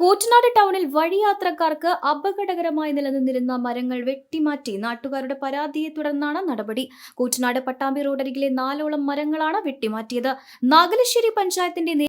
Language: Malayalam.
കൂറ്റനാട് ടൗണിൽ വഴിയാത്രക്കാർക്ക് അപകടകരമായി നിലനിന്നിരുന്ന മരങ്ങൾ വെട്ടിമാറ്റി. നാട്ടുകാരുടെ പരാതിയെ തുടർന്നാണ് നടപടി. കൂറ്റനാട് പട്ടാമ്പി റോഡരികിലെ നാലോളം മരങ്ങളാണ് വെട്ടിമാറ്റിയത്. നാഗലശ്ശേരി പഞ്ചായത്തിന്റെ നേ-